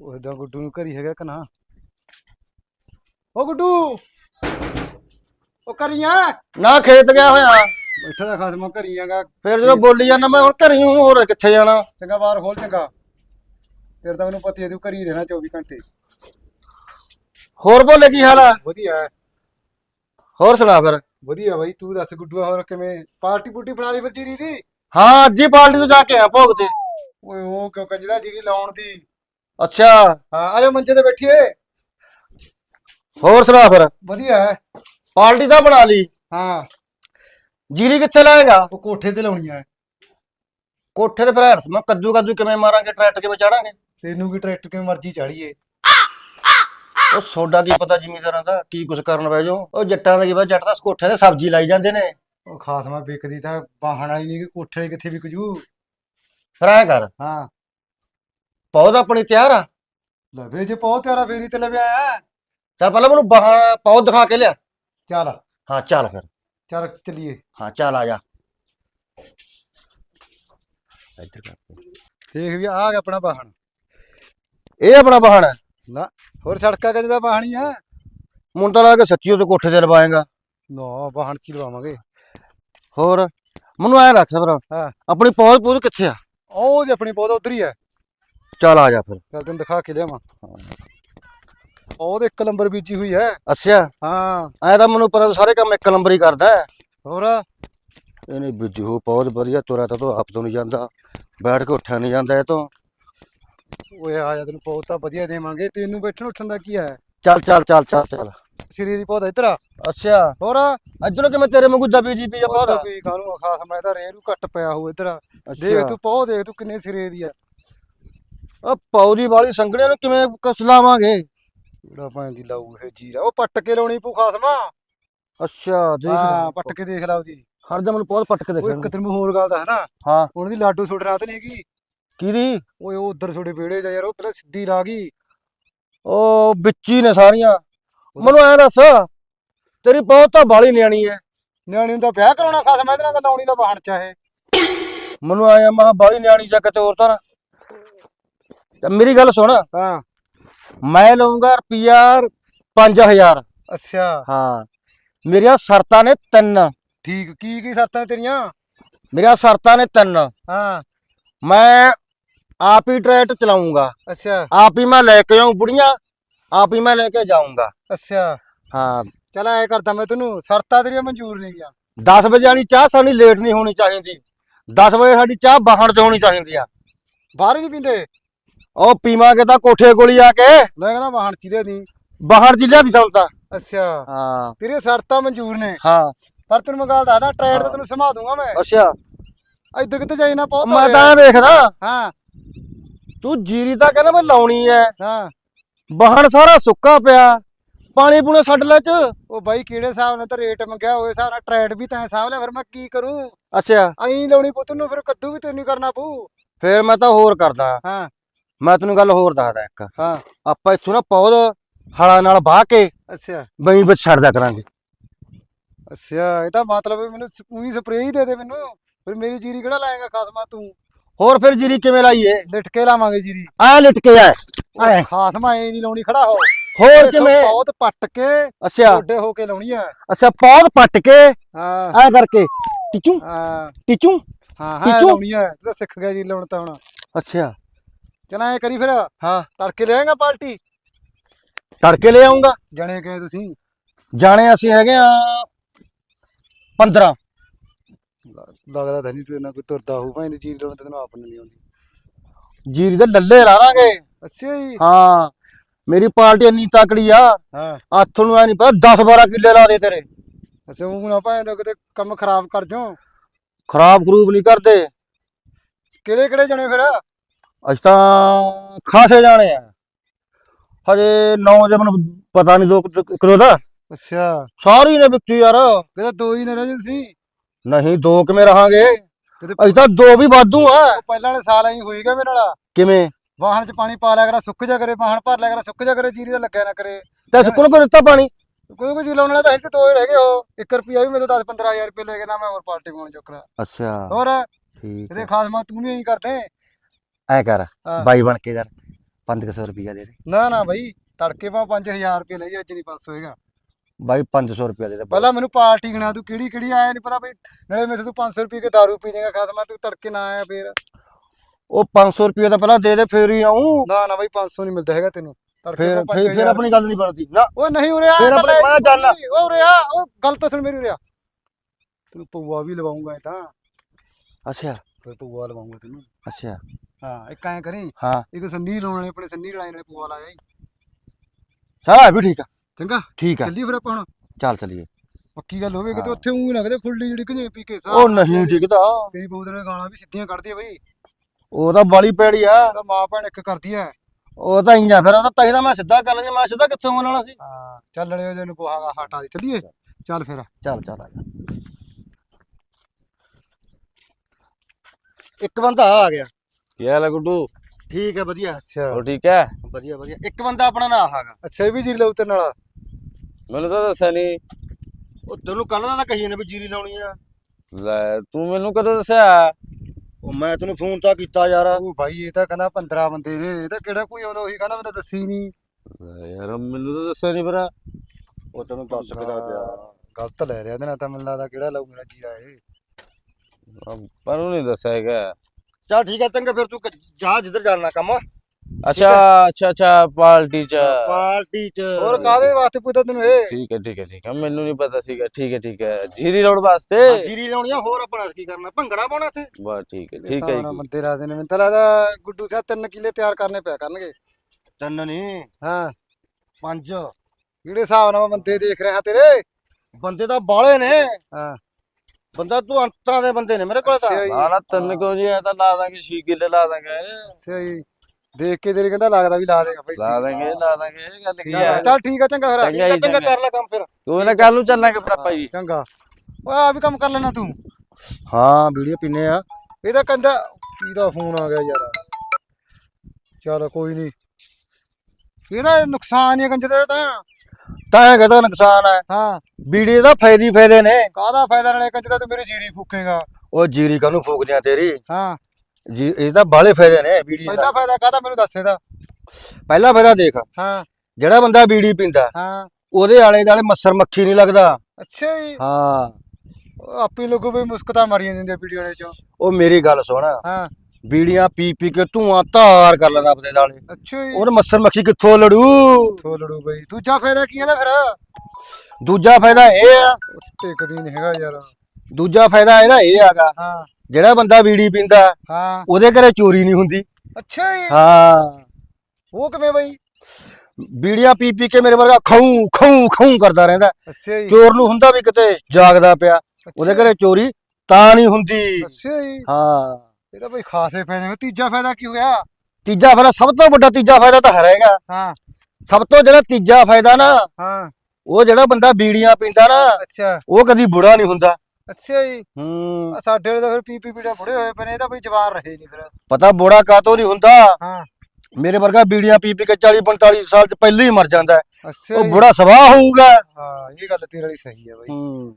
ਉਹਦਾ ਗੁੱਡੂ ਨੂੰ ਘਰੀ ਹੈਗਾ ਕਿ ਨਾ? ਓ ਗੁੱਡੂ! ਉਹ ਕਰੀਆਂ ਨਾ ਖੇਤ ਗਿਆ ਹੋਇਆ। ਬੈਠਾ ਦਾ ਖਾਸਮਾ ਘਰੀ ਹੈਗਾ ਫਿਰ ਜਦੋਂ ਬੋਲੀ ਜਾਂਦਾ ਮੈਂ ਹੁਣ ਘਰੀ ਹੂੰ ਹੋਰ ਕਿੱਥੇ ਜਾਣਾ? ਚੰਗਾ ਬਾਹਰ ਖੋਲ ਚੰਗਾ। ਤੇਰੇ ਤਾਂ ਮੈਨੂੰ ਪਤੀ ਹੈ ਤੂੰ ਘਰੀ ਰਹਿਣਾ 24 ਘੰਟੇ। ਹੋਰ ਬੋਲੇ ਕੀ ਹਾਲ ਆ? ਵਧੀਆ। ਹੈ ਹੋਰ ਸੁਣਾ ਫਿਰ। ਵਧੀਆ ਬਾਈ ਤੂੰ ਦੱਸ ਗੁੱਡੂ ਹੋਰ ਕਿਵੇਂ? ਪਾਰਟੀ ਪੂਟੀ ਬਣਾ ਲਈ ਫਿਰ ਜੀਰੀ ਦੀ? ਹਾਂ ਅੱਜ ਹੀ ਪਾਰਟੀ ਤੋਂ ਜਾ ਕੇ ਆ ਭੋਗ ਤੇ। ਓਏ ਉਹ ਕਿਉਂ ਕੰਜਦਾ ਜੀਰੀ ਲਾਉਣ ਦੀ? ਅੱਛਾ। ਹਾਂ ਆ ਜਾ ਮੰਜੇ ਤੇ ਬੈਠੀਏ। ਹੋਰ ਸੁਣਾ ਫਿਰ। ਵਧੀਆ ਹੈ। ਪਾਰਟੀ ਤਾਂ ਬਣਾ ਲਈ। ਹਾਂ। ਜੀਰੀ ਕਿੱਥੇ ਲਾਏਗਾ? ਉਹ ਕੋਠੇ ਤੇ ਲਾਉਣੀ ਹੈ। ਕੋਠੇ ਤੇ ਫਿਰ ਹਰਸ ਮੈਂ ਕੱਦੂ ਕੱਦੂ ਕਿਵੇਂ ਮਾਰਾਂਗੇ ਟਰੈਕਟਰ ਕਿਵੇਂ ਚਾੜਾਂਗੇ? ਤੈਨੂੰ ਕੀ ਟਰੈਕਟਰ ਕਿਵੇਂ ਮਰਜ਼ੀ ਚਾੜੀਏ। ਉਹ ਸੋਡਾ ਕੀ ਪਤਾ ਜ਼ਿਮੀਂਦਾਰਾਂ ਦਾ ਕੀ ਕੁਛ ਕਰਨ ਬੈ ਜਾਓ। ਉਹ ਜੱਟਾਂ ਦਾ ਕੀ ਪਤਾ ਜੱਟ ਤਾਂ ਕੋਠੇ ਤੇ ਸਬਜ਼ੀ ਲਾਈ ਜਾਂਦੇ ਨੇ। ਉਹ ਖਾਸਮਾ ਵਿਕਦੀ ਤਾਂ ਬਾਹਣ ਵਾਲੀ ਨਹੀਂ ਕਿ ਕੋਠੇ ਵਾਲੀ ਕਿੱਥੇ ਵਿਕ ਜੂ ਫਿਰ ਐ ਕਰ। ਹਾਂ। ਪੌਦ ਆਪਣੀ ਤਿਆਰ ਆ। ਲਵੇ ਜੇ ਬਹੁਤ ਤੇਰਾ ਫੇਰੀ ਤੇ ਲਵਿਆ ਹੈ ਚੱਲ ਪਹਿਲਾਂ ਮੈਨੂੰ ਬਾਹਰ ਪੌਦ ਦਿਖਾ ਕੇ ਲਿਆ। ਚੱਲ। ਹਾਂ ਚੱਲ ਫਿਰ। ਚੱਲ ਚੱਲੀਏ। ਹਾਂ ਚੱਲ ਆ ਜਾ। ਇੱਧਰ ਕਰ। ਦੇਖ ਵੀ ਆ ਗਿਆ ਆਪਣਾ ਬਾਹਣ ਇਹ ਆਪਣਾ ਬਾਹਣ ਹੈ ਨਾ ਹੋਰ ਸੜਕਾ ਕਿਹਦਾ ਦਾ ਬਾਹਣੀ ਆ? ਮੁੰਡਾ ਲਾ ਕੇ ਸੱਚੀ ਉਹਦੇ ਕੋਠੇ ਤੇ ਲਵਾਏਗਾ। ਨਾ ਬਾਹਣ ਚ ਹੀ ਲਵਾਵਾਂਗੇ? ਹੋਰ ਮੈਨੂੰ ਐ ਰੱਖ ਫਿਰ ਹਾਂ। ਆਪਣੀ ਪੌਦ ਪੂਦ ਕਿੱਥੇ ਆ? ਉਹ ਜੇ ਆਪਣੀ ਪੌਦਾ ਉਧਰ ਹੀ ਹੈ ਚੱਲ ਆ ਜਾ ਫਿਰ। ਚੱਲ ਤੈਨੂੰ ਦਿਖਾ ਕੇ ਲਿਆਵਾਂ ਉਹਦੇ ਇੱਕ ਨੰਬਰ ਬੀਜੀ ਹੋਈ ਹੈ। ਅੱਛਾ। ਹਾਂ। ਐ ਤਾਂ ਮੈਨੂੰ ਪਤਾ ਤੂੰ ਸਾਰੇ ਕੰਮ ਇੱਕ ਨੰਬਰ ਹੀ ਕਰਦਾ ਹੈ। ਹੋਰ? ਇਹਨੇ ਬੀਜੀ ਹੋ ਬਹੁਤ ਵਧੀਆ ਤੁਰਿਆ ਤਾਂ ਤੂੰ ਆਪ ਤੋਂ ਨਹੀਂ ਜਾਂਦਾ। ਬੈਠ ਕੇ ਉੱਠਿਆ ਨਹੀਂ ਜਾਂਦਾ ਇਹ ਤੋਂ। ਓਏ ਆ ਜਾ ਤੈਨੂੰ ਪੌਦਾ ਵਧੀਆ ਦੇਵਾਂਗੇ। ਤੈਨੂੰ ਬੈਠਣ ਉੱਠਣ ਦਾ ਕੀ ਹੈ? ਚੱਲ ਚੱਲ ਚੱਲ ਚੱਲ ਚੱਲ। ਸਿਰੇ ਦੀ ਪੌਦਾ ਇੱਧਰ ਆ। ਅੱਛਾ। ਹੋਰ? ਇੱਧਰੋਂ ਕਿਵੇਂ ਤੇਰੇ ਵਾਂਗੂ ਦਬੀ ਜੀ ਆ ਪੌਦਾ ਪੌਦਾ ਵੀ ਕਾਹਨੂੰ ਖਾਸ ਮੈਂ ਤਾਂ ਰੇਰੂ ਘੱਟ ਪਿਆ ਹੋਊ ਇੱਧਰ। ਆ। ਦੇਖ ਅੱਛਾ ਤੂੰ ਪੌ ਦੇਖ ਤੂੰ ਕਿੰਨੇ ਸਿਰੇ ਦੀ ਆ। ਉਹ ਪੌਦੀ ਵਾਲੀ ਸੰਗਣਿਆਂ ਨੂੰ ਕਿਵੇਂ ਕਸਲਾਵਾਂਗੇ ਜਿਹੜਾ ਭਾਂ ਦੀ ਲਾਊ ਇਹ ਜੀਰਾ ਉਹ ਪੱਟ ਕੇ ਲਾਉਣੀ ਪੂ ਖਾਸਮਾ। ਅੱਛਾ ਦੇਖ ਹਾਂ ਪੱਟ ਕੇ ਦੇਖ ਲਾ ਉਹਦੀ। ਹਰ ਜਮ ਨੂੰ ਪੌਦ ਪੱਟ ਕੇ ਉਹ ਦੇਖਣ ਇੱਕ ਤੈਨੂੰ ਹੋਰ ਗੱਲ ਦੱਸਣਾ ਹਾਂ। ਉਹਨਾਂ ਦੀ ਲਾਡੂ ਸੁੱਟ ਰਾਤ ਨਹੀਂ ਹੈਗੀ। ਕਿਹਦੀ? ਓਏ ਉਹ ਉਧਰ ਛੋੜੇ ਵਿਹੜੇ ਜਾ ਯਾਰ ਉਹ ਪਹਿਲਾਂ ਸਿੱਧੀ ਲਾ ਗਈ। ਉਹ ਵਿੱਚ ਹੀ ਨੇ ਸਾਰੀਆਂ। ਮੈਨੂੰ ਐ ਦੱਸ ਤੇਰੀ ਪੌਦ ਤਾਂ ਬਾਲੀ ਨਿਆਣੀ ਐ। ਨਿਆਣੀ ਨੂੰ ਤਾਂ ਵਿਆਹ ਕਰਾਉਣਾ ਖਾਸਮਾ ਇਹਦੇ ਨਾਲ ਲਾਉਣੀ ਦਾ ਬਾਹਣ ਚਾਹੇ। ਮੈਨੂੰ ਆਇਆ ਮਾ ਬਾਲੀ ਨਿਆਣੀ ਜਾ ਕਿਤੇ ਹੋਰ ਤਾਂ। ਤੇ ਮੇਰੀ ਗੱਲ ਸੁਣ। ਹਾਂ। ਮੈਂ ਲਵਾਂਗਾ ਰੁਪਿਆ 5000 ਅੱਛਾ। ਹਾਂ। ਮੇਰੀਆਂ ਸ਼ਰਤਾਂ ਨੇ ਤਿੰਨ। ਠੀਕ। ਕੀ ਕੀ ਸ਼ਰਤਾਂ ਨੇ ਤੇਰੀਆਂ? ਮੇਰੀਆਂ ਸ਼ਰਤਾਂ ਨੇ ਤਿੰਨ। ਹਾਂ। ਮੈਂ ਆਪ ਹੀ ਟਰੈਕਟਰ ਚਲਾਉਂਗਾ ਅੱਛਾ। ਆਪ ਹੀ ਮੈਂ ਲੈ ਕੇ ਆਉਂ ਬੁੜੀਆਂ ਆਪ ਹੀ ਮੈਂ ਲੈ ਕੇ ਜਾਊਂਗਾ। ਅੱਛਾ। ਹਾਂ। ਚਲ ਐ ਕਰਦਾ ਮੈਂ ਤੈਨੂੰ ਸ਼ਰਤਾਂ ਤੇਰੀਆਂ ਮਨਜ਼ੂਰ ਨਹੀਂ ਗਿਆ। 10 ਵਜੇ ਆਣੀ ਚਾਹ ਸਾਡੀ ਲੇਟ ਨਹੀਂ ਹੋਣੀ ਚਾਹੀਦੀ। 10 ਵਜੇ ਸਾਡੀ ਚਾਹ ਬਾਹਰ ਚ ਹੋਣੀ ਚਾਹੀਦੀ ਆ। ਬਾਹਰ ਨਹੀਂ ਪੀਂਦੇ? ਉਹ ਪੀਵਾਂਗੇ ਤਾਂ ਕੋਠੇ ਕੋਲੀ ਆ ਕੇ। ਮੈਂ ਕਹਿੰਦਾ ਵਾਹਣ ਚ ਦੇ। ਦੀ ਬਾਹਰ ਜ਼ਿਲ੍ਹਿਆਂ ਦੀ ਸੌਂਤਾ ਅੱਛਾ। ਹਾਂ। ਤੇਰੀਆਂ ਸ਼ਰਤਾਂ ਮਨਜ਼ੂਰ ਨੇ। ਹਾਂ। ਪਰ ਤੈਨੂੰ ਮੈਂ ਗੱਲ ਦੱਸਦਾ ਟ੍ਰੈਡ ਤੇ ਤੈਨੂੰ ਸਮਾ ਦੂੰਗਾ ਮੈਂ। ਅੱਛਾ। ਇੱਧਰ ਕਿਤੇ ਜਾਈ ਨਾ ਬਹੁਤ ਮੈਂ ਤਾਂ ਦੇਖਦਾ। ਹਾਂ। ਤੂੰ ਜੀਰੀ ਤਾਂ ਕਹਿੰਦਾ ਮੈਂ ਲਾਉਣੀ ਐ। ਹਾਂ। ਬਾਹਣ ਸਾਰਾ ਸੁੱਕਾ ਪਿਆ। ਪਾਣੀ ਪੂਣੇ ਛੱਡ ਲੈ ਚ। ਉਹ ਬਾਈ ਕਿਹੜੇ ਹਿਸਾਬ ਨਾਲ ਤਾਂ ਰੇਟ ਮੰਗਿਆ ਹੋਏ ਹਿਸਾਬ ਨਾਲ ਟ੍ਰੈਡ ਵੀ ਤਾਂ ਹਿਸਾਬ ਲਿਆ ਫਿਰ ਮੈਂ ਕੀ ਕਰੂੰ? ਅੱਛਾ। ਐਂ ਲਾਉਣੀ ਪੁੱਤ ਨੂੰ ਫਿਰ ਕੱਦੂ ਵੀ ਤੈਨੂੰ ਕਰਨਾ ਪਊ। ਫੇਰ ਮੈਂ ਤਾਂ ਹੋਰ ਕਰਦਾ। ਹਾਂ। ਮੈਂ ਤੈਨੂੰ ਗੱਲ ਹੋਰ ਦੱਸਦਾ ਇੱਕ। ਹਾਂ। ਆਪਾਂ ਇੱਥੋਂ ਨਾ ਪੌਦ ਹਲਾਂ ਨਾਲ ਬਾਹ ਕੇ ਅੱਛਾ। ਬਈ ਵਿੱਚ ਛੱਡਦਾ ਕਰਾਂਗੇ। ਅੱਛਾ ਇਹ ਤਾਂ ਮਤਲਬ ਵੀ ਮੈਨੂੰ ਪੂਰੀ ਸਪਰੇਅ ਹੀ ਦੇ ਦੇ ਮੈਨੂੰ। ਫਿਰ ਮੇਰੀ ਜੀਰੀ ਕਿਹੜਾ ਲਾਏਗਾ ਖਾਸਮਾ ਤੂੰ? ਹੋਰ ਫਿਰ ਜੀਰੀ ਕਿਵੇਂ ਲਾਈਏ? ਲਿਟ ਕੇ ਲਾਵਾਂਗੇ ਜੀਰੀ। ਐ ਲਿਟ ਕੇ ਐ ਐ। ਖਾਸਮਾ ਐ ਨਹੀਂ ਲਾਉਣੀ ਖੜਾ ਹੋ। ਹੋਰ ਕਿਵੇਂ? ਬਹੁਤ ਪੱਟ ਕੇ ਅੱਛਾ। ਛੋਡੇ ਹੋ ਕੇ ਲਾਉਣੀ ਆ ਅੱਛਾ ਪੌਦ ਪੱਟ ਕੇ ਹਾਂ। ਐ ਕਰਕੇ। ਟਿਚੂ। ਹਾਂ। ਟਿਚੂ। ਹਾਂ ਹਾਂ? ਲਾਉਣੀ ਆ ਤਾਂ ਸਿੱਖ ਗਿਆ ਜੀ ਲਾਉਣ ਤਾਂ ਹੁਣ। ਅੱਛਾ। ਚਲ ਐ ਕਰੀ ਫਿਰ। ਹਾਂ। ਤੜਕੇ ਲਿਆਏਗਾ ਪਾਰਟੀ? ਤੜਕੇ ਲੈ ਆਉਂਗਾ ਜਣੇ ਕਹੇ ਤੁਸੀਂ? ਜਾਣੇ ਅਸੀਂ ਹੈਗੇ ਆ 15 ਲੱਗਦਾ ਤਾਂ ਨਹੀਂ ਤੂੰ ਇਹਨਾਂ ਕੋਈ ਤੁਰਦਾ ਹੋਊ ਭਾਵੇਂ ਜੀਰੀ ਲਾਉਣ ਤੇ ਤੈਨੂੰ ਆਪ ਨੂੰ ਨਹੀਂ ਆਉਂਦੀ। ਜੀਰੀ ਦੇ ਲੱਲੇ ਲਾ ਲਾਂਗੇ। ਅੱਛਾ ਜੀ। ਹਾਂ ਮੇਰੀ ਪਾਰਟੀ ਇੰਨੀ ਤਕੜੀ ਆ। ਹਾਂ। ਹੱਥ ਨੂੰ ਐ ਨਹੀਂ ਪਤਾ 10 12 ਕਿੱਲੇ ਲਾ ਦੇ ਤੇਰੇ। ਅੱਛਾ ਉਹ ਨਾ ਭਾਵੇਂ ਤਾਂ ਕਿਤੇ ਕੰਮ ਖਰਾਬ ਕਰ ਜਾਓ ਖਰਾਬ ਖਰੂਬ ਨਹੀਂ ਕਰਦੇ। ਕਿਹੜੇ ਕਿਹੜੇ ਜਣੇ ਫਿਰ? ਅਸੀਂ ਤਾਂ ਖਾਸੇ ਜਾਣੇ ਆ। ਹਜੇ ਨੌ ਜੇ ਮੈਨੂੰ ਪਤਾ ਨਹੀਂ ਦੋ ਕਿਲੋ ਦਾ ਅੱਛਾ। ਸਾਰੀ ਨੇ ਵਿੱਚੀ ਯਾਰ। ਕਿਤੇ ਦੋ ਹੀ ਨੇ ਰਹੇ ਤੁਸੀਂ ਨਹੀਂ ਦੋ ਕਿਵੇਂ ਰਹਾਂਗੇ? ਅਸੀਂ ਤਾਂ ਦੋ ਵੀ ਵਾਧੂ ਆ। ਪਹਿਲਾਂ ਵਾਲੇ ਸਾਲ ਐਂ ਹੋਈ ਗਿਆ ਮੇਰੇ ਨਾਲ। ਕਿਵੇਂ? ਵਾਹਣ 'ਚ ਪਾਣੀ ਪਾ ਲਿਆ ਕਰਾ ਸੁੱਕ ਜਾ ਕਰੇ ਵਾਹਣ ਭਰ ਲਿਆ ਕਰਾ ਸੁੱਕ ਜਾ ਕਰੇ ਜੀਰੀ ਦਾ ਲੱਗਿਆ ਨਾ ਕਰੇ। ਤੇ ਸੁੱਕਣ ਕੋ ਦਿੱਤਾ ਪਾਣੀ? ਕੋਈ ਕੋਈ ਜੀ ਲਾਉਣ ਵਾਲਾ ਤਾਂ ਅਸੀਂ ਦੋ ਹੀ ਰਹਿ ਗਏ ਹੋ 1 ਰੁਪਿਆ ਵੀ ਮੇਰੇ ਤੋਂ 10 15000 ਰੁਪਏ ਲੈ ਕੇ ਨਾ ਮੈਂ ਹੋਰ ਪਾਰਟੀ ਪਾਉਣ ਚੁੱਕਰਾ ਅੱਛਾ। ਹੋਰ ਠੀਕ। ਇਹਦੇ ਖਾਸ ਮਾ ਤੂੰ ਵੀ ਐਂ ਕਰਦੇ। ਐ ਕਰ ਹਾਂ। ਬਾਈ ਬਣ ਕੇ ਯਾਰ 500 ਰੁਪਿਆ ਦੇ ਦੇ। ਨਾ ਨਾ ਬਾਈ ਤੜਕੇ ਪਾ 5000 ਰੁਪਏ ਲਈ ਅੱਜ ਨਹੀਂ 500 ਹੈਗਾ ਬਾਈ 500 ਰੁਪਿਆ ਦੇ ਦੇ। ਪਹਿਲਾਂ ਮੈਨੂੰ ਪਾਰਟੀ ਗਣਾ ਤੂੰ ਕਿਹੜੀ ਕਿਹੜੀ ਆਇਆ ਨਹੀਂ ਪਤਾ ਬਈ ਨਾਲੇ ਮੇਰੇ ਤੂੰ 500 ਰੁਪਏ ਕੇ ਦਾਰੂ ਪੀ ਜਾਏਗਾ ਖਾਸ ਮੈਂ ਤੂੰ ਤੜਕੇ ਨਾ ਆਇਆ ਫੇਰ। ਉਹ 500 ਰੁਪਿਆ ਤਾਂ ਪਹਿਲਾਂ ਦੇ ਦੇ ਫੇਰ ਹੀ ਆਉਂ ਨਾ ਨਾ ਬਾਈ 500 ਨਹੀਂ ਮਿਲਦਾ ਹੈਗਾ ਤੈਨੂੰ। ਤੜਕੇ ਫੇਰ ਪਾ ਫੇਰ 5000 ਫੇਰ ਆਪਣੀ ਗੱਲ ਨਹੀਂ ਬਣਦੀ। ਨਾ। ਓਏ ਨਹੀਂ ਉਰੇ ਆ ਫੇਰ ਆਪਣੇ ਲੈ ਮੈਂ ਚੱਲ। ਜੀ, ਓ ਉਰੇ ਆ ਉਹ ਗੱਲ ਤਾਂ ਸੁਣ ਮੇਰੀ ਉਰੇ ਆ। ਤੈਨੂੰ ਪਊਆ ਵੀ ਲਵਾਉਂਗਾ ਇਹ ਤਾਂ। ਅੱਛਾ। ਫਿਰ ਪਊਆ ਲਵਾਉਂਗਾ ਤੈਨੂੰ। ਅੱਛਾ। ਹਾਂ ਇੱਕ ਐਂ ਕਰੀ ਹਾਂ। ਇੱਕ ਸੰਨੀ ਲਾਉਣ ਵਾਲੇ ਆਪਣੇ ਸੰਨੀ ਲਾਏ ਨਾਲੇ ਪਊਆ ਲਾਇਆ ਈ। ਸਾਰਾ ਵੀ ਠੀਕ ਆ। ਚੰਗਾ? ਠੀਕ ਆ। ਚੱਲੀ ਫਿਰ ਆਪਾਂ ਹੁਣ। ਚੱਲ ਚਲੀਏ। ਪੱਕੀ ਗੱਲ ਹੋਵੇ ਕਿਤੇ। ਉੱਥੇ ਊਂ ਲੱਗਦੇ ਖੁੱਲੀ ਜਿਹੜੀ ਕਿਨੇ ਪੀ ਕੇ ਉਹ ਨਹੀਂ ਟਿਕਦਾ ਤੇਰੀ ਬਹੂ ਨੇ ਗਾਲਾਂ ਵੀ ਸਿੱਧੀਆਂ ਕੱਢਦੀ ਆ ਬਈ। ਉਹ ਤਾਂ ਬਾਲੀ ਪੈੜੀ ਆ। ਉਹਦਾ ਮਾਂ ਭੈਣ ਇੱਕ ਕਰਦੀ ਆ। ਉਹ ਤਾਂ ਇੰਜਾ ਫਿਰ ਉਹ ਤਾਂ ਤਹੀਂ ਤਾਂ ਮੈਂ ਸਿੱਧਾ ਕਰ ਲੈਂਦੀ। ਮੈਂ ਸਿੱਧਾ ਕਿੱਥੋਂ ਹੋਣ ਵਾਲਾ ਸੀ? ਹਾਂ ਚੱਲ ਲੜਿਓ ਜੇ ਨੂੰ ਕੋਹਾਗਾ ਹਟਾ ਦੇ ਚੱਲੀਏ? ਚੱਲ ਫਿਰ। ਚੱਲ ਚੱਲ ਆ ਜਾ। ਇੱਕ ਬੰਦਾ ਆ ਗਿਆ। ਕੀ ਹਾਲ ਹੈ ਗੁੱਡੂ? ਠੀਕ ਹੈ ਵਧੀਆ। ਅੱਛਾ। ਹੋਰ ਠੀਕ ਹੈ? ਵਧੀਆ ਵਧੀਆ। ਇੱਕ ਬੰਦਾ ਆਪਣਾ ਨਾ ਆਹਾਗਾ ਅੱਛਾ ਇਹ ਵੀ ਜੀ ਲਊ ਤੇ ਨਾਲ? ਮੈਨੂੰ ਤਾਂ ਦੱਸਿਆ ਨਹੀਂ ਉਹ ਤੈਨੂੰ ਕੱਲ ਦਾ ਤਾਂ ਕਹੀ ਨੇ ਵੀ ਜੀਰੀ ਲਾਉਣੀ ਆ। ਲੈ ਤੂੰ ਮੈਨੂੰ ਕਦੋਂ ਦੱਸਿਆ? ਉਹ ਮੈਂ ਤੈਨੂੰ ਫੋਨ ਤਾਂ ਕੀਤਾ ਯਾਰ। ਉਹ ਭਾਈ ਇਹ ਤਾਂ ਕਹਿੰਦਾ 15 ਬੰਦੇ ਨੇ। ਇਹ ਤਾਂ ਕਿਹੜਾ ਕੋਈ ਆਉਂਦਾ ਉਹੀ ਕਹਿੰਦਾ ਮੈਂ ਤਾਂ ਦੱਸੀ ਨਹੀਂ ਯਾਰ ਮੈਨੂੰ ਤਾਂ ਦੱਸਿਆ ਨਹੀਂ ਭਰਾ। ਉਹ ਤੈਨੂੰ ਦੱਸ ਕੇ ਦੱਸ ਦਿਆ ਗਲਤ ਲੈ ਰਿਹਾ ਇਹਦੇ ਨਾਲ ਤਾਂ ਮੈਨੂੰ ਲੱਗਦਾ ਕਿਹੜਾ ਲਊ ਮੇਰਾ ਜੀਰਾ ਇਹ। ਪਰ ਉਹ ਨਹੀਂ ਦੱਸਿਆ ਹੈਗਾ। ਚੱਲ ਠੀਕ ਹੈ ਚੰਗਾ ਫਿਰ ਤੂੰ ਕ- ਜਾ ਜਿੱਧਰ ਜਾਣਾ ਕੰਮ। ਅੱਛਾ ਅੱਛਾ ਅੱਛਾ ਪਾਰਟੀ ਚ। ਪਾਰਟੀ ਚ। ਹੋਰ ਕਾਦੇ ਵਾਸਤੇ ਪੁੱਛਦਾ ਤੈਨੂੰ ਇਹ? ਠੀਕ ਹੈ ਠੀਕ ਹੈ ਠੀਕ ਹੈ। ਮੈਨੂੰ ਨਹੀਂ ਪਤਾ ਸੀਗਾ। ਠੀਕ ਹੈ ਠੀਕ ਹੈ। ਜੀਰੀ ਰੋਡ ਵਾਸਤੇ? ਹਾਂ, ਜੀਰੀ ਲਾਉਣੀ ਆ ਹੋਰ ਆਪਣਾ ਕੀ ਕਰਨਾ? ਭੰਗੜਾ ਪਾਉਣਾ ਇੱਥੇ? ਬਸ ਠੀਕ ਹੈ ਠੀਕ ਹੈ ਜੀ। ਬੰਦੇ ਰਾਦੇ ਨੇ ਮੈਨੂੰ ਤਾਂ ਲੱਗਦਾ ਗੁੱਡੂ ਸਾਹਿਬ ਤਿੰਨ ਕਿੱਲੇ ਤਿਆਰ ਕਰਨੇ ਪਿਆ ਕਰਨਗੇ। ਤਿੰਨ ਨਹੀਂ ਹਾਂ। ਪੰਜ। ਜਿਹੜੇ ਹਿਸਾਬ ਨਾਲ ਮੈਂ ਬੰਦੇ ਦੇਖ ਰਿਹਾ ਤੇਰੇ? ਬੰਦੇ ਤਾਂ ਬਾਲੇ ਨੇ। ਹਾਂ। ਬੰਦਾ ਤੂੰ ਅੰਤਾਂ ਦੇ ਬੰਦੇ ਨੇ ਮੇਰੇ ਕੋਲ ਤਾਂ। ਅੱਛਾ ਜੀ, ਨਾ ਨਾ ਤਿੰਨ ਕਿਉਂ ਜੀ ਐ ਤਾਂ ਲਾ ਦਾਂਗੇ 6 ਕਿੱਲੇ ਲਾ ਦਾਂਗੇ। ਅੱਛਾ ਜੀ। ਦੇਖ ਕੇ ਤੇਰੇ ਕਹਿੰਦਾ ਲੱਗਦਾ ਵੀ ਲਾ ਦੇਗਾ ਭਾਈ ਲਾ ਦਾਂਗੇ ਲਾ ਦਾਂਗੇ ਇਹ ਗੱਲ ਕੀ ਠੀਕ ਆ, ਚੱਲ ਠੀਕ ਆ ਚੰਗਾ ਫਿਰ। ਚੰਗਾ ਜੀ, ਚੰਗਾ ਚੰਗਾ। ਕਰ ਲੈ ਕੰਮ ਫਿਰ। ਤੂੰ ਨਾ ਕੱਲ ਨੂੰ ਚੱਲਾਂਗੇ ਫਿਰ ਆਪਾਂ ਜੀ ਚੰਗਾ। ਓਏ ਆ ਵੀ ਕੰਮ ਕਰ ਲੈਣਾ ਤੂੰ। ਹਾਂ ਵੀਡੀਓ ਪਿੰਨੇ ਆ। ਇਹ ਤਾਂ ਕਹਿੰਦਾ ਕਿਹਦਾ ਫੋਨ ਆ ਗਿਆ ਯਾਰ। ਚਲ ਕੋਈ ਨਹੀਂ ਇਹਦਾ ਨੁਕਸਾਨ ਹੀ ਆ ਕੰਜਰ ਦਾ ਤਾਂ। ਤਾਂ ਇਹ ਕਹਦਾ ਨੁਕਸਾਨ ਹੈ। ਹਾਂ। ਵੀਡੀਓ ਦਾ ਫਾਇਦੇ ਹੀ ਫਾਇਦੇ ਨੇ। ਕਾਹਦਾ ਫਾਇਦਾ ਨਾਲੇ ਕੰਜਰ ਦਾ ਤੂੰ ਮੇਰੀ ਜੀਰੀ ਫੂਕੇਗਾ। ਉਹ ਜੀਰੀ ਕਾਹਨੂੰ ਫੂਕਦਿਆਂ ਤੇਰੀ? ਹਾਂ। ਜੀ ਇਹ ਤਾਂ ਬਾਲੇ ਫਾਇਦੇ ਨੇ ਵੀਡੀਓ ਪਹਿਲਾ ਦਾ ਫਾਇਦਾ ਕਾਹਦਾ ਮੈਨੂੰ ਦੱਸ ਇਹਦਾ। ਪਹਿਲਾ ਫਾਇਦਾ ਦੇਖ ਹਾਂ। ਜਿਹੜਾ ਬੰਦਾ ਬੀੜੀ ਪੀਂਦਾ ਹਾਂ। ਉਹਦੇ ਆਲੇ ਦੁਆਲੇ ਮੱਛਰ ਮੱਖੀ ਨਹੀਂ ਲੱਗਦਾ। ਅੱਛਾ ਜੀ। ਹਾਂ। ਉਹ ਆਪੇ ਲੋਕੋ ਵੀ ਮੁਸਕਤਾ ਮਾਰੀਆਂ ਦਿੰਦੇ ਵੀਡੀਓ ਵਾਲੇ ਚੋਂ। ਉਹ ਮੇਰੀ ਗੱਲ ਸੁਣ। ਹਾਂ। ਬੀੜੀਆਂ ਪੀ ਪੀ ਕੇ ਧੂਆਂ ਧਾਰ ਕਰ ਲੈਂਦਾ ਆਪਦੇ ਦਾਲੇ ਅੱਛਾ ਜੀ। ਉਹਨੇ ਮੱਛਰ ਮੱਖੀ ਕਿੱਥੋਂ ਲੜੂ? ਥੋ ਲੜੂ ਬਈ? ਦੂਜਾ ਫਾਇਦਾ ਕੀ ਇਹਦਾ ਫਿਰ? ਦੂਜਾ ਫਾਇਦਾ ਇਹ ਆ। ਟਿਕਦੀ ਨਹੀਂ ਹੈਗਾ ਯਾਰ। ਦੂਜਾ ਫਾਇਦਾ ਇਹਦਾ ਇਹ ਹੈਗਾ। ਹਾਂ। ਜਿਹੜਾ ਬੰਦਾ ਬੀੜੀ ਪੀਂਦਾ ਹਾਂ। ਉਹਦੇ ਘਰੇ ਚੋਰੀ ਨਹੀਂ ਹੁੰਦੀ। ਅੱਛਾ ਜੀ। ਹਾਂ। ਉਹ ਕਿਵੇਂ ਬਈ? ਬੀੜੀਆਂ ਪੀ ਪੀ ਕੇ ਮੇਰੇ ਵਰਗਾ ਖਾਉ ਖਾਉ ਖਾਉ ਕਰਦਾ ਰਹਿੰਦਾ। ਅੱਛਾ ਜੀ। ਚੋਰ ਨੂੰ ਹੁੰਦਾ ਵੀ ਕਿਤੇ ਜਾਗਦਾ ਪਿਆ। ਉਹਦੇ ਘਰੇ ਚੋਰੀ ਤਾਂ ਨਹੀਂ ਹੁੰਦੀ। ਅੱਛਾ ਜੀ। ਹਾਂ। ਇਹ ਤਾਂ ਬਈ ਖਾਸੇ ਫਾਇਦੇ ਨੇ। ਤੀਜਾ ਫਾਇਦਾ ਕੀ ਹੋਇਆ? ਤੀਜਾ ਫਾਇਦਾ ਸਭ ਤੋਂ ਵੱਡਾ ਤੀਜਾ ਫਾਇਦਾ ਤਾਂ ਹੈਗਾ ਹਾਂ। ਸਭ ਤੋਂ ਜਿਹੜਾ ਤੀਜਾ ਫਾਇਦਾ ਨਾ ਹਾਂ। ਉਹ ਜਿਹੜਾ ਬੰਦਾ ਬੀੜੀਆਂ ਪੀਂਦਾ ਨਾ ਅੱਛਾ। ਉਹ ਕਦੀ ਬੁੜਾ ਨਹੀਂ ਹੁੰਦਾ। ਅੱਛਾ ਜੀ। ਹੂੰ। ਆ ਸਾਡੇ ਵਾਲੇ ਤਾਂ ਫਿਰ ਪੀ ਪੀ ਪੀੜਾ ਬੁੜੇ ਹੋਏ ਪਏ ਨੇ ਇਹ ਤਾਂ ਬਈ ਜਵਾਨ ਰਹੇ ਨਹੀਂ ਫਿਰ। ਪਤਾ ਬੁੜਾ ਕਾਤੋਂ ਨਹੀਂ ਹੁੰਦਾ? ਹਾਂ। ਮੇਰੇ ਵਰਗਾ ਬੀੜੀਆਂ ਪੀ ਪੀ ਕੇ 40 45 ਸਾਲ ਚ ਪਹਿਲਾਂ ਹੀ ਮਰ ਜਾਂਦਾ। ਹੈ। ਅੱਛਾ ਉਹ ਜੀ। ਬੁੜਾ ਸਵਾਹ ਹੋਊਗਾ। ਹਾਂ ਇਹ ਗੱਲ ਤੇਰੇ ਵਾਲੀ ਸਹੀ ਹੈ ਬਈ। ਹੂੰ।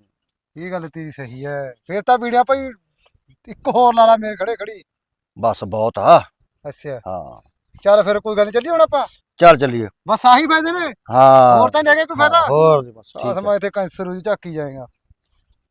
ਇਹ ਗੱਲ ਤੇਰੀ ਸਹੀ ਹੈ। ਫਿਰ ਤਾਂ ਵੀਡੀਓ ਭਾਈ ਇੱਕ ਹੋਰ ਲਾ ਲਾ ਮੇਰੇ ਖੜੇ ਖੜੀ। ਬਸ ਬਹੁਤ ਆ। ਅੱਛਾ। ਹਾਂ। ਚੱਲ ਫਿਰ ਕੋਈ ਗੱਲ ਨੀ, ਚੱਲੀਏ ਹੁਣ ਆਪਾਂ? ਚੱਲ ਚੱਲੀਏ। ਬਸ ਆਹੀ ਫਾਇਦੇ ਨੇ? ਹਾਂ। ਹੋਰ ਤਾਂ ਨਹੀਂ ਹੈਗੇ ਕੋਈ ਫਾਇਦਾ? ਹੋਰ ਜੀ ਬਸ ਠੀਕ। ਅਸਮਾ ਇੱਥੇ ਕੈਂਸਰ ਹੋਈ ਝਾਕੀ ਜਾਏਗਾ।